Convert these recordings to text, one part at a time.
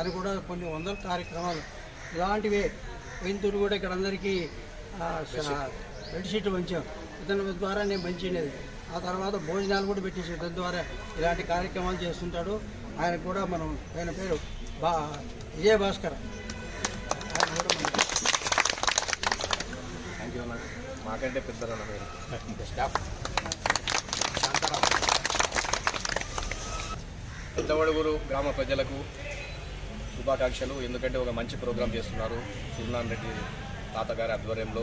అది కూడా కొన్ని వందల కార్యక్రమాలు. ఇలాంటివే వైద్యులు కూడా ఇక్కడ అందరికీ బెడ్షీట్ పంచాం ఇతని ద్వారా నేను పంచినది ఆ తర్వాత భోజనాలు కూడా పెట్టేసి ఇతని ద్వారా ఇలాంటి కార్యక్రమాలు చేస్తుంటాడు. ఆయన కూడా మనం ఆయన పేరు బా విజయ భాస్కర్ ఆయన కూడా మనం మాకంటే స్టాఫ్ పెద్దవడుగురు గ్రామ ప్రజలకు శుభాకాంక్షలు. ఎందుకంటే ఒక మంచి ప్రోగ్రాం చేస్తున్నారు సూర్యనారాయణ రెడ్డి తాతగారి ఆధ్వర్యంలో.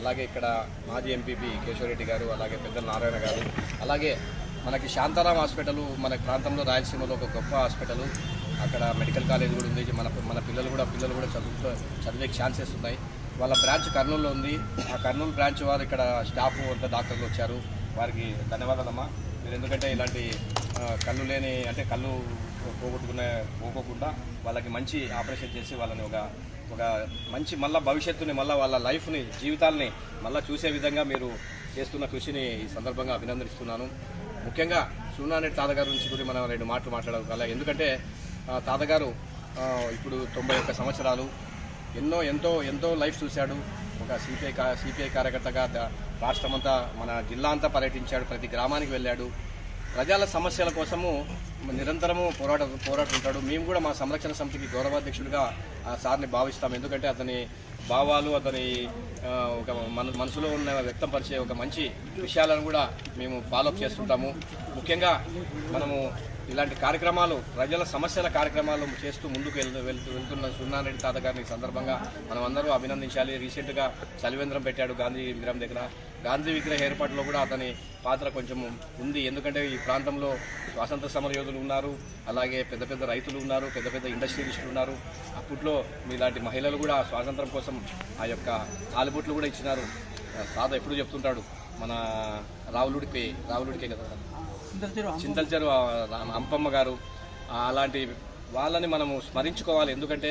అలాగే ఇక్కడ మాజీ ఎంపీపీ కేశవరెడ్డి గారు అలాగే పెద్ద నారాయణ గారు అలాగే మనకి శాంతారాం హాస్పిటల్ మన ప్రాంతంలో రాయలసీమలో ఒక గొప్ప హాస్పిటల్. అక్కడ మెడికల్ కాలేజ్ కూడా ఉంది. మన మన పిల్లలు కూడా పిల్లలు కూడా చదువుతూ చదివే ఛాన్సెస్ ఉన్నాయి. వాళ్ళ బ్రాంచ్ కర్నూలులో ఉంది. ఆ కర్నూలు బ్రాంచ్ వారు ఇక్కడ స్టాఫ్ అంతా డాక్టర్లు వచ్చారు. వారికి ధన్యవాదాలమ్మా. మీరు ఎందుకంటే ఇలాంటి కళ్ళు లేని అంటే కళ్ళు పోగొట్టుకునే పోకోకుండా వాళ్ళకి మంచి ఆపరేషన్ చేసి వాళ్ళని ఒక ఒక మంచి మళ్ళీ భవిష్యత్తుని మళ్ళీ వాళ్ళ లైఫ్ని జీవితాలని మళ్ళీ చూసే విధంగా మీరు చేస్తున్న కృషిని ఈ సందర్భంగా అభినందిస్తున్నాను. ముఖ్యంగా సూర్యనారాయణ తాతగారి నుంచి కూడా మనం రెండు మాటలు మాట్లాడగల. ఎందుకంటే తాతగారు ఇప్పుడు తొంభై ఒక్క సంవత్సరాలు ఎన్నో ఎంతో ఎంతో లైఫ్ చూశాడు. ఒక సిపిఐ సిపిఐ కార్యకర్తగా రాష్ట్రమంతా మన జిల్లా అంతా పర్యటించాడు. ప్రతి గ్రామానికి వెళ్ళాడు. ప్రజల సమస్యల కోసము నిరంతరము పోరాట పోరాటం ఉంటాడు మేము కూడా మా సంరక్షణ సమితికి గౌరవాధ్యక్షుడిగా ఆ సార్ని భావిస్తాం. ఎందుకంటే అతని భావాలు అతని ఒక మన మనసులో ఉన్న వ్యక్తపరిచే ఒక మంచి విషయాలను కూడా మేము ఫాలోఅప్ చేస్తుంటాము. ముఖ్యంగా మనము ఇలాంటి కార్యక్రమాలు ప్రజల సమస్యల కార్యక్రమాలు చేస్తూ ముందుకు వెళ్తూ వెళ్తూ వెళ్తున్న సున్నారెడ్డి తాత గారిని సందర్భంగా మనం అందరూ అభినందించాలి. రీసెంట్గా చలివేంద్రం పెట్టాడు గాంధీ విగ్రహం దగ్గర. గాంధీ విగ్రహ ఏర్పాటులో కూడా అతని పాత్ర కొంచెం ఉంది. ఎందుకంటే ఈ ప్రాంతంలో స్వాతంత్ర సమర యోధులు ఉన్నారు. అలాగే పెద్ద పెద్ద రైతులు ఉన్నారు. పెద్ద పెద్ద ఇండస్ట్రియలిస్టులు ఉన్నారు. అప్పట్లో మీలాంటి మహిళలు కూడా స్వాతంత్రం కోసం ఆ యొక్క తాలిబొట్లు కూడా ఇచ్చినారు. తాత ఎప్పుడు చెప్తుంటాడు? మన రావులుడికి రావులుడికే కదా ఇందరు చింతల్చెరు అంపమ్మ గారు అలాంటి వాళ్ళని మనము స్మరించుకోవాలి. ఎందుకంటే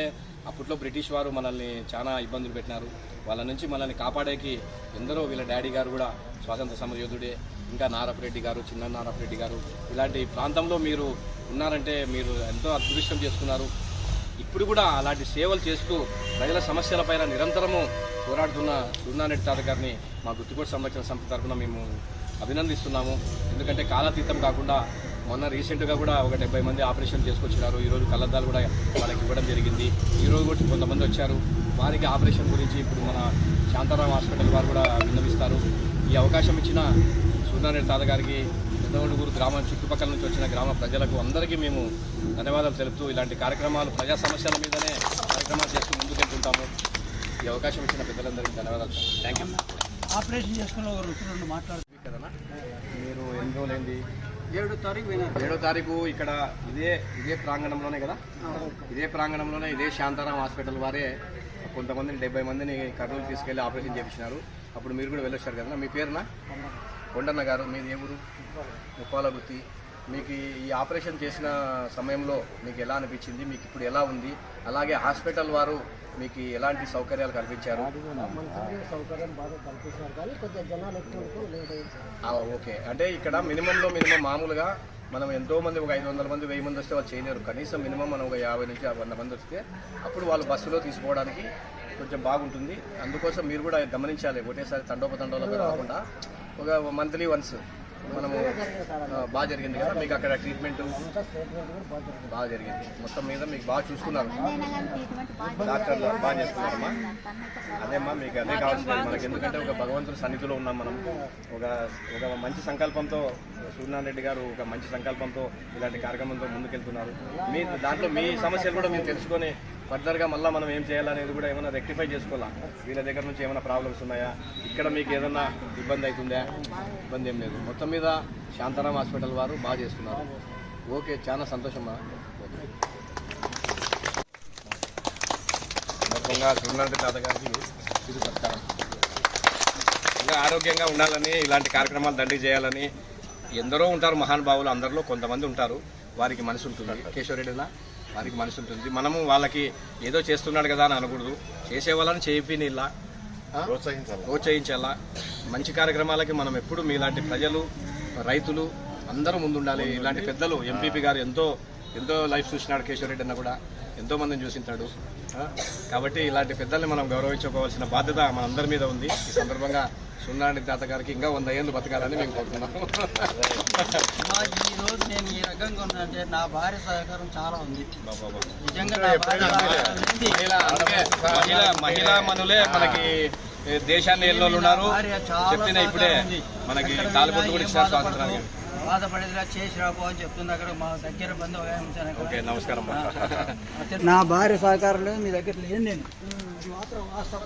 అప్పట్లో బ్రిటిష్ వారు మనల్ని చాలా ఇబ్బందులు పెట్టినారు. వాళ్ళ నుంచి మనల్ని కాపాడేకి ఎందరో వీళ్ళ డాడీ గారు కూడా స్వాతంత్ర సమరయోధుడే ఇంకా నారపరెడ్డి గారు చిన్న నారపరెడ్డి గారు. ఇలాంటి ప్రాంతంలో మీరు ఉన్నారంటే మీరు ఎంతో అదృష్టం చేసుకున్నారు. ఇప్పుడు కూడా అలాంటి సేవలు చేస్తూ ప్రజల సమస్యలపైన నిరంతరము పోరాడుతున్న సూర్యనారెడ్డి తాత గారిని మా గుర్తుకోటి సంరక్షణ సంస్థ తరఫున మేము అభినందిస్తున్నాము. ఎందుకంటే కాలాతీతం కాకుండా మొన్న రీసెంట్గా కూడా ఒక డెబ్బై మంది ఆపరేషన్ చేసుకొచ్చినారు. ఈరోజు కళ్ళద్దాలు కూడా వాళ్ళకి ఇవ్వడం జరిగింది. ఈరోజు కూడా కొంతమంది వచ్చారు. వారికి ఆపరేషన్ గురించి ఇప్పుడు మన శాంతారాం హాస్పిటల్ వారు కూడా విన్నవిస్తారు ఈ అవకాశం ఇచ్చిన సూర్యనారాయణ తాత గారికి పెద్దవడుగురు గ్రామం చుట్టుపక్కల నుంచి వచ్చిన గ్రామ ప్రజలకు అందరికీ మేము ధన్యవాదాలు తెలుపుతూ ఇలాంటి కార్యక్రమాలు ప్రజా సమస్యల మీదనే కార్యక్రమాలు చేస్తూ ముందుకెళ్తుంటాము. ఈ అవకాశం ఇచ్చిన పెద్దలందరికీ ధన్యవాదాలు థ్యాంక్ యూ ఆపరేషన్ చేసుకున్న రెండు మాట్లాడు. కదనా మీరు ఎన్ని రోజులైంది? ఏడు తారీఖు ఏడో తారీఖు ఇక్కడ ఇదే ఇదే ప్రాంగణంలోనే కదా? ఇదే ప్రాంగణంలోనే ఇదే శాంతారాం హాస్పిటల్ వారే కొంతమందిని డెబ్బై మందిని కర్నూలు తీసుకెళ్ళి ఆపరేషన్ చేయించినారు అప్పుడు మీరు కూడా వెళ్ళొచ్చారు కదా మీ పేరునా? కొండన్న గారు మీది ఏ ఊరు? ముప్పాల వృత్తి మీకు ఈ- ఆపరేషన్ చేసిన సమయంలో మీకు ఎలా అనిపించింది? మీకు ఇప్పుడు ఎలా ఉంది? అలాగే హాస్పిటల్ వారు మీకు ఎలాంటి సౌకర్యాలు కల్పించారు? ఓకే. అంటే ఇక్కడ మినిమంలో మినిమం మామూలుగా మనం ఎంతో మంది ఒక ఐదు వందల మంది వెయ్యి మంది వస్తే వాళ్ళు చేయలేరు. కనీసం మినిమం మనం ఒక యాభై నుంచి వంద మంది వస్తే అప్పుడు వాళ్ళు బస్సులో తీసుకోవడానికి కొంచెం బాగుంటుంది. అందుకోసం మీరు కూడా గమనించాలి. ఒకటేసారి తండోపతండోలో కాకుండా ఒక మంత్లీ వన్స్ మనము బాగా జరిగింది కదా మీకు అక్కడ ట్రీట్మెంట్ బాగా జరిగింది. మొత్తం మీద మీకు బాగా చూసుకున్నారు. డాక్టర్లు బాగా చేస్తున్నారమ్మా అదేమ్మా మీకు అదే కావాల్సింది మనకి. ఎందుకంటే ఒక భగవంతుడి సన్నిధిలో ఉన్నాం మనం. ఒక ఒక మంచి సంకల్పంతో సూర్యనారాయణ రెడ్డి గారు ఒక మంచి సంకల్పంతో ఇలాంటి కార్యక్రమంతో ముందుకెళ్తున్నారు. మీ దాంట్లో మీ సమస్యలు కూడా మేము తెలుసుకొని ఫర్దర్గా మళ్ళీ మనం ఏం చేయాలనేది కూడా ఏమైనా రెక్టిఫై చేసుకోవాలా? వీళ్ళ దగ్గర నుంచి ఏమైనా ప్రాబ్లమ్స్ ఉన్నాయా? ఇక్కడ మీకు ఏదన్నా ఇబ్బంది అవుతుందా? ఇబ్బంది ఏం లేదు. మొత్తం మీద శాంతారాం హాస్పిటల్ వారు బాగా చేస్తున్నారు. ఓకే చాలా సంతోషమా ఓకే సందర్భంగా తాతగారికి ఇది సత్కారం. ఇంకా ఆరోగ్యంగా ఉండాలని ఇలాంటి కార్యక్రమాలు దండి చేయాలని ఎందరో ఉంటారు మహానుభావులు అందరిలో కొంతమంది ఉంటారు. వారికి మనసు ఉంటుంది. కేశవరెడ్డిలా వారికి మనసు ఉంటుంది. మనము వాళ్ళకి ఏదో చేస్తున్నాడు కదా అని అనకూడదు. చేసే వాళ్ళని చేయిపోయిన ఇలా ప్రోత్సహించాలి? ప్రోత్సహించాలా? మంచి కార్యక్రమాలకి మనం ఎప్పుడు మీలాంటి ప్రజలు రైతులు అందరూ ముందుండాలి. ఇలాంటి పెద్దలు ఎంపీపీ గారు ఎంతో ఎంతో లైఫ్ చూసినాడు కేశవరెడ్డి అన్న కూడా. ఎంతో మందిని చూసింటాడు. కాబట్టి ఇలాంటి పెద్దల్ని మనం గౌరవించుకోవాల్సిన బాధ్యత మనందరి మీద ఉంది. ఈ సందర్భంగా సున్నారెడ్డి తాత గారికి ఇంకా వంద ఏళ్ళు బతకాలని మేము కోరుతున్నాము ఈ రోజు నేను ఈ రకంగా ఉన్నానంటే నా భార్య సహకారం చాలా ఉంది. నిజంగా మహిళ మనులే మనకి దేశాన్ని ఎన్నోళ్ళు ఉన్నారు. చెప్పిన ఇప్పుడే. మనకి తాలిబొట్టు కూడా స్వాతంత్రానికి బాధపడదు. బాధపడేదిలా చేసి రాబో అని చెప్తుంది అక్కడ మా దగ్గర బంధు ఓకే నమస్కారం అమ్మా. నా భార్య సహకారం లేదు మీ దగ్గర లేదు నేను. అది మాత్రం వాస్తవం.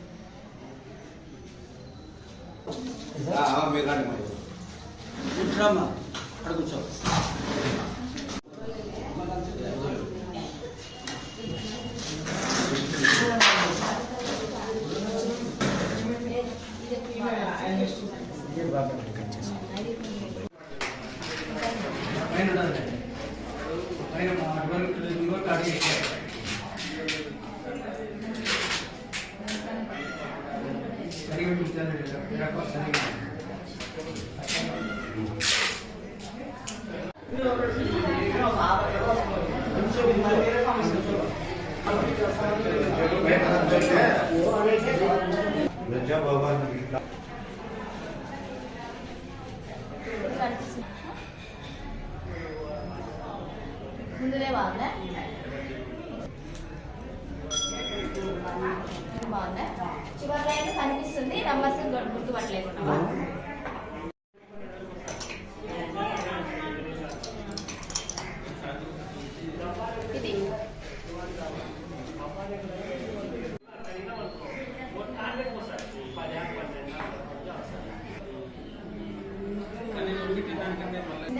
కూర్చోమ్మా అక్కడ కూర్చో పైన సరిగా పిలిచారు వీళ్ళకు సరిగా ముందులే బాగుందా బాగుందా చివరి లైన్ కనిపిస్తుంది నంబర్స్ గుర్తుపట్టలేకుండా ఇది.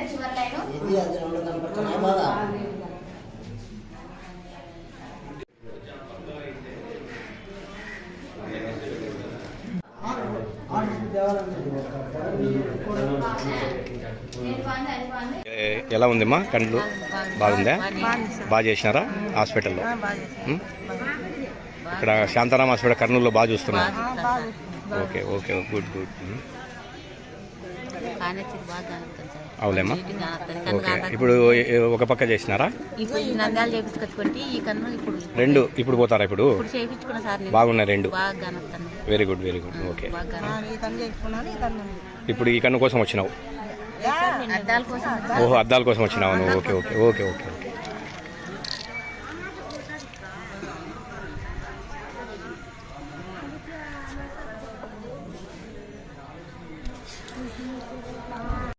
చివరి లైన్ ఇది అది రెండు కనపడుతున్నాయి బాగా నేను బాగుంది అది బాగుంది ఏ- ఎలా ఉందమ్మా కండ్లు? బాగుందా? బాగా చేసినారా? హాస్పిటల్లో? ఇక్కడ శాంతారాం హాస్పిటల్ కర్నూలులో బాగా చూస్తున్నారు ఓకే ఓకే గుడ్ గుడ్. అవులేమ్మా. ఓకే. ఇప్పుడు ఒక పక్క చేసినారా? ఇప్పుడు ఈ నంద్యాలు చేపించుకొచ్చుకుంటే ఈ కన్ను ఇప్పుడు రెండు. ఇప్పుడు పోతారా ఇప్పుడు? బాగున్నాయి రెండు. Very good very good okay. ఇప్పుడు ఈ కన్ను కోసం వచ్చినావు? అద్దాల కోసం ఓహో అద్దాల కోసం వచ్చినావు ఓకే ఓకే ఓకే ఓకే